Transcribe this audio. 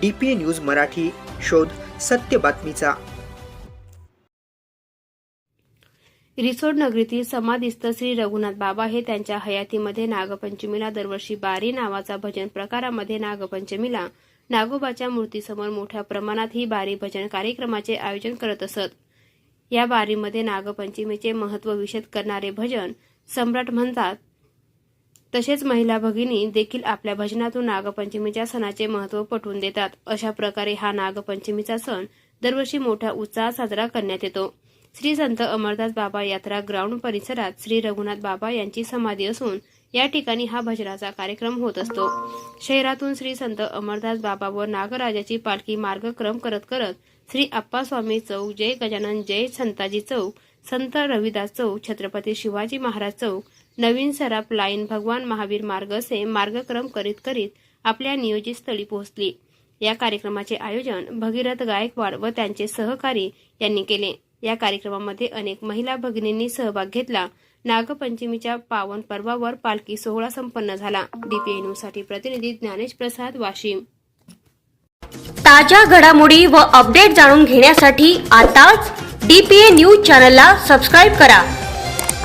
D P A news Marathi शोध सत्य बातमीचा. रिसोड नगरीतील समाधिस्थ श्री रघुनाथ बाबा हे त्यांच्या हयातीमध्ये नागपंचमीला दरवर्षी बारी नावाचा भजन प्रकारामध्ये नागपंचमीला नागोबाच्या मूर्तीसमोर मोठ्या प्रमाणात ही बारी भजन कार्यक्रमाचे आयोजन करत असत. या बारीमध्ये नागपंचमीचे महत्त्व विशद करणारे भजन सम्राट म्हणतात तसेच महिला भगिनी देखील आपल्या भजनातून नागपंचमीच्या सणाचे महत्त्व पटवून देतात. अशा प्रकारे हा नागपंचमीचा सण दरवर्षी मोठ्या उत्साहात साजरा करण्यात येतो. श्री संत अमरदास बाबा यात्रा ग्राउंड परिसरात श्री रघुनाथ बाबा यांची समाधी असून या ठिकाणी हा भजनाचा कार्यक्रम होत असतो. शहरातून श्री संत अमरदास बाबा व नागराजाची पालखी मार्गक्रम करत करत श्री आप्पास्वामी चौक जय गजानन जय संताजी चौक संत रविदास चौक छत्रपती शिवाजी महाराज चौक नवीन सराफ लाईन भगवान महावीर मार्ग असे मार्गक्रम करीत करीत आपल्या नियोजित स्थळी पोहोचली. या कार्यक्रमाचे आयोजन भगीरथ गायकवाड व त्यांचे सहकारी यांनी केले. या कार्यक्रमामध्ये अनेक महिला भगिनींनी सहभाग घेतला. नागपंचमीच्या पावन पर्वावर पालखी सोहळा संपन्न झाला. डीपीए न्यूजसाठी प्रतिनिधी ज्ञानेश प्रसाद वाशिम. ताज्या घडामोडी व अपडेट जाणून घेण्यासाठी आताच डी पी ए न्यूज चॅनलला सबस्क्राईब करा.